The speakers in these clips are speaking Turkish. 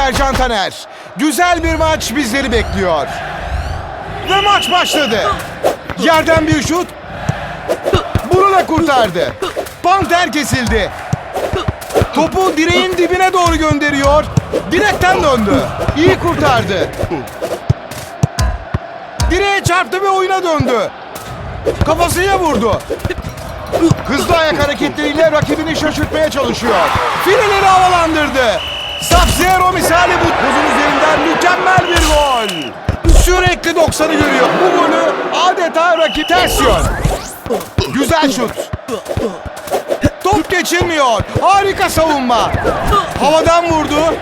Sercan Taner. Güzel bir maç bizleri bekliyor. Ve maç başladı. Yerden bir şut. Bunu da kurtardı. Panter kesildi. Topu direğin dibine doğru gönderiyor. Direkten döndü. İyi kurtardı. Direğe çarptı ve oyuna döndü. Kafasıyla vurdu. Hızlı ayak hareketleriyle rakibini şaşırtmaya çalışıyor. Fileleri havalandırdı. Sub-Zero misali bu buzun üzerinden mükemmel bir gol. Sürekli 90'ı görüyor. Bu golü adeta rakip ters yön. Güzel şut. Top geçirmiyor. Harika savunma. Havadan vurdu.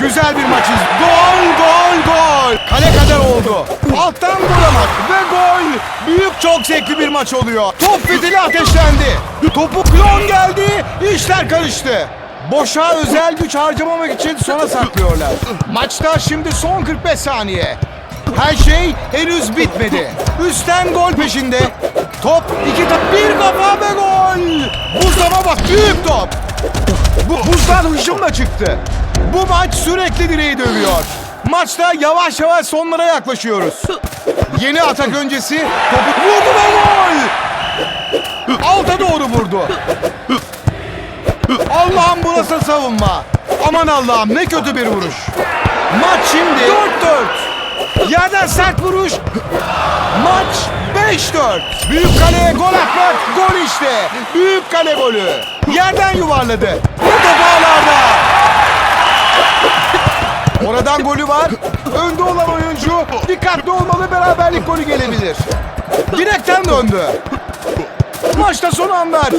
Güzel bir maç iz- Gol, gol, gol. Kale kadar oldu. Alttan vuramak ve gol. Büyük çok zevkli bir maç oluyor. Top fitili ateşlendi. Topu klon geldi. İşler karıştı. Boşa özel güç harcamamak için sona saklıyorlar. Maçta şimdi son 45 saniye. Her şey henüz bitmedi. Üstten gol peşinde. Top iki top bir kafa ve gol. Buzlama bak büyük top. Bu buzdan hışımla çıktı. Bu maç sürekli direği dövüyor. Maçta yavaş yavaş sonlara yaklaşıyoruz. Yeni atak öncesi topu vurdu ve gol. Alta doğru vurdu. Allah'ım bu nasıl savunma? Aman Allah'ım ne kötü bir vuruş. Maç şimdi 4-4. Yerden sert vuruş. Maç 5-4. Büyük kaleye gol atmak gol işte. Büyük kale golü. Yerden yuvarladı. Ve top ağlarda. Oradan golü var. Önde olan oyuncu dikkatli olmalı beraberlik golü gelebilir. Direkten döndü. Maçta son anlar.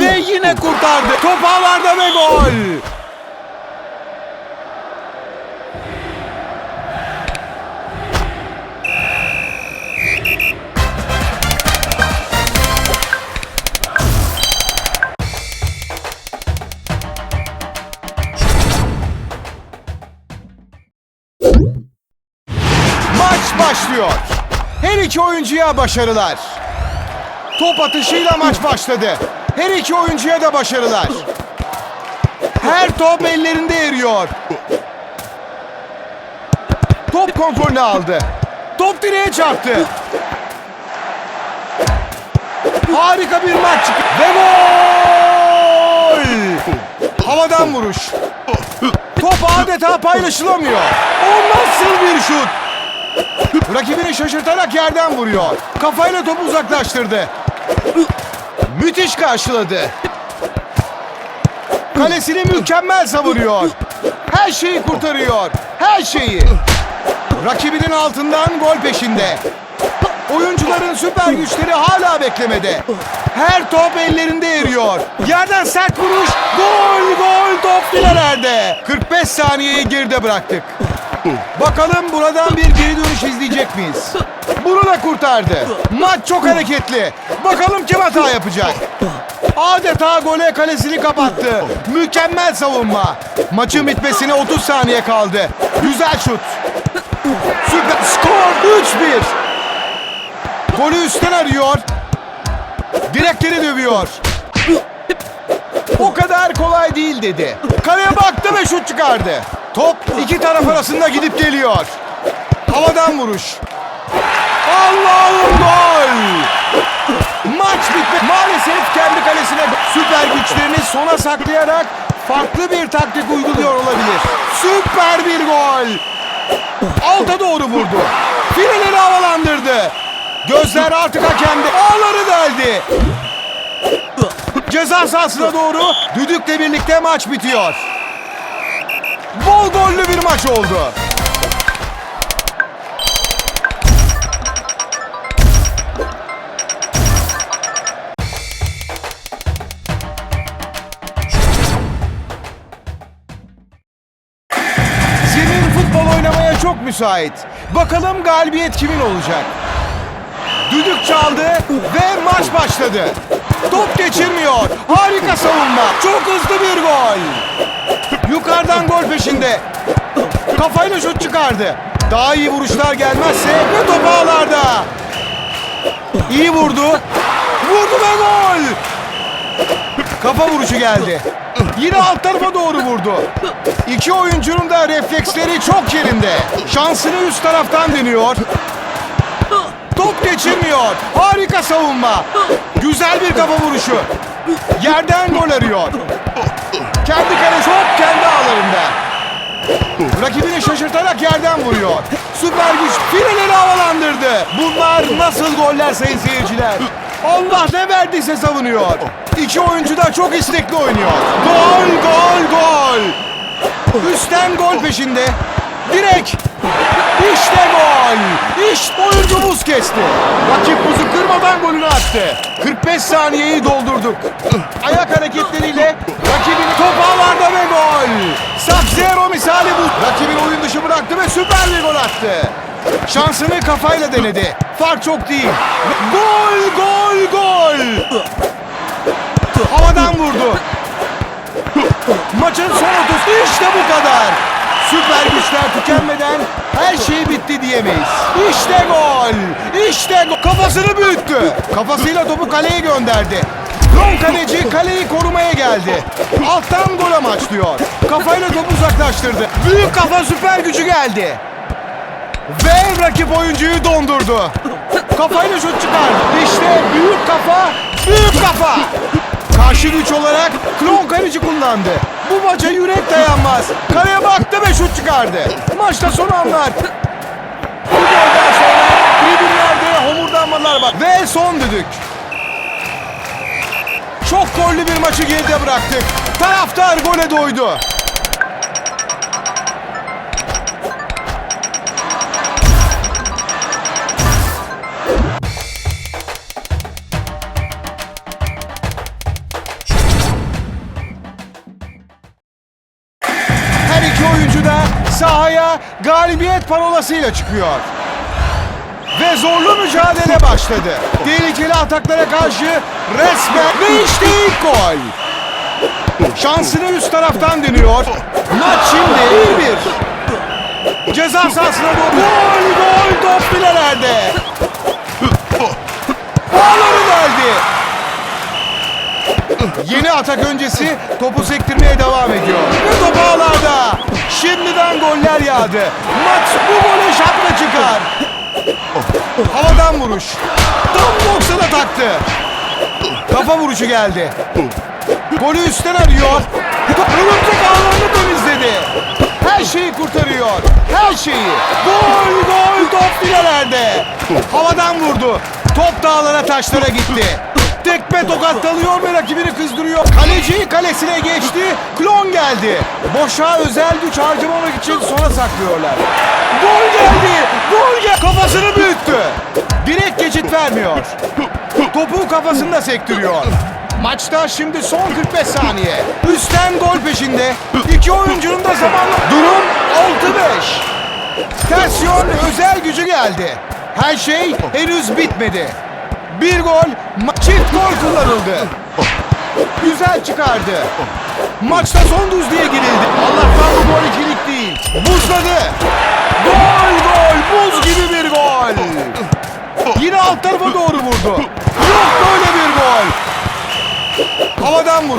Ve yine kurtardı. Top ağlarda ve gol. Başlıyor. Her iki oyuncuya başarılar. Top atışıyla maç başladı. Her iki oyuncuya da başarılar. Her top ellerinde eriyor. Top kontrolünü aldı. Top direğe çarptı. Harika bir maç. Ve gol! Havadan vuruş. Top adeta paylaşılamıyor. O nasıl bir şut? Rakibini şaşırtarak yerden vuruyor. Kafayla topu uzaklaştırdı. Müthiş karşıladı. Kalesini mükemmel savuruyor. Her şeyi kurtarıyor. Her şeyi. Rakibinin altından gol peşinde. Oyuncuların süper güçleri hala beklemede. Her top ellerinde eriyor. Yerden sert vuruş. Gol gol top filelerde. 45 saniyeyi geride bıraktık. Bakalım buradan bir geri dönüş izleyecek miyiz? Bunu da kurtardı. Maç çok hareketli. Bakalım kim hata yapacak? Adeta gole kalesini kapattı. Mükemmel savunma. Maçın bitmesine 30 saniye kaldı. Güzel şut. Süper skor 3-1. Golü üstten arıyor. Direkleri dövüyor. O kadar kolay değil dedi. Kaleye baktı ve şut çıkardı. Top iki taraf arasında gidip geliyor. Havadan vuruş. Allah'ım gol! Maç bitti. Maalesef kendi kalesine süper güçlerini sona saklayarak farklı bir taktik uyguluyor olabilir. Süper bir gol! Alta doğru vurdu. Fileleri havalandırdı. Gözler artık hakemde. Ağları deldi. Ceza sahasına doğru düdükle birlikte maç bitiyor. Bol gollü bir maç oldu. Zemin futbol oynamaya çok müsait. Bakalım galibiyet kimin olacak? Düdük çaldı ve maç başladı. Top geçirmiyor. Harika savunma. Çok hızlı bir gol. Yukarıdan gol peşinde. Kafayla şut çıkardı. Daha iyi vuruşlar gelmezse ve top ağlarda. İyi vurdu. Vurdu ve gol. Kafa vuruşu geldi. Yine alt tarafa doğru vurdu. İki oyuncunun da refleksleri çok yerinde. Şansını üst taraftan deniyor. Top geçirmiyor. Harika savunma. Güzel bir kafa vuruşu. Yerden gol arıyor. Kendi kale çok kendi ağlarında. Rakibini şaşırtarak yerden vuruyor. Süper güç fileleri havalandırdı. Bunlar nasıl goller sayın seyirciler? Allah ne verdiyse savunuyor. İki oyuncu da çok istekli oynuyor. Gol, gol, gol. Üstten gol peşinde. Direkt. İşte gol. İşte oyuncu buz kesti. Rakip buzu kırmadan attı. 45 saniyeyi doldurduk. Ayak hareketleriyle rakibini top ve gol. Sub-Zero misali bu. Rakibini oyun dışı bıraktı ve süper bir gol attı. Şansını kafayla denedi. Fark çok değil. Gol, gol, gol. Havadan vurdu. Maçın son 30 işte bu kadar. Süper güçler tükenmeden her şey bitti diyemeyiz. İşte gol. İşte gol. Kafasını büyüttü. Kafasıyla topu kaleye gönderdi. Ron kaleci kaleyi korumaya geldi. Alttan gol amaçlıyor. Kafayla topu uzaklaştırdı. Büyük kafa süper gücü geldi. Ve rakip oyuncuyu dondurdu. Kafayla şut çıkardı. İşte büyük kafa, büyük kafa. Karşı güç olarak klon kaleci kullandı. Bu maça yürek dayanmaz. Kaleye baktı ve şut çıkardı. Maçta son anlar. Bu golden sonra tribünlerde homurdanmalar var. Ve son düdük. Çok gollü bir maçı geride bıraktık. Taraftar gole doydu. Sahaya galibiyet parolasıyla çıkıyor. Ve zorlu mücadele başladı. Tehlikeli ataklara karşı resmen ve işte ilk gol. Şansını üst taraftan deniyor. Maç şimdi 1-1. Ceza sahasına doğru. Gol gol top filelerde. Bağları geldi. Yeni atak öncesi topu sektirmeye devam ediyor. Ve top ağlarda. Şimdiden goller yağdı. Maç bu gole şapla çıkar. Havadan vuruş. Tam 90'a taktı. Kafa vuruşu geldi. Golü üstten arıyor. Örümcek ağlarını temizledi. Her şeyi kurtarıyor. Her şeyi. Gol gol top filelerde. Havadan vurdu. Top dağlara taşlara gitti. Tekme tokat dalıyor ve rakibini kızdırıyor. Kaleci kalesine geçti. Klon geldi. Boşa özel güç harcamamak için sona saklıyorlar. Gol geldi. Gol geldi. Kafasını büyüttü. Direkt geçit vermiyor. Topu kafasında sektiriyor. Maçta şimdi son 45 saniye. Üstten gol peşinde. İki oyuncunun da zamanla... Durum 6-5. Tersiyon özel gücü geldi. Her şey henüz bitmedi. Bir gol, gol kullanıldı. Güzel çıkardı. Maçta son düzlüğe girildi. Allah'tan bu gol ikilik değil. Buzladı. Gol gol, buz gibi bir gol. Yine alt tarafa doğru vurdu. Yok böyle bir gol. Havadan vurdu.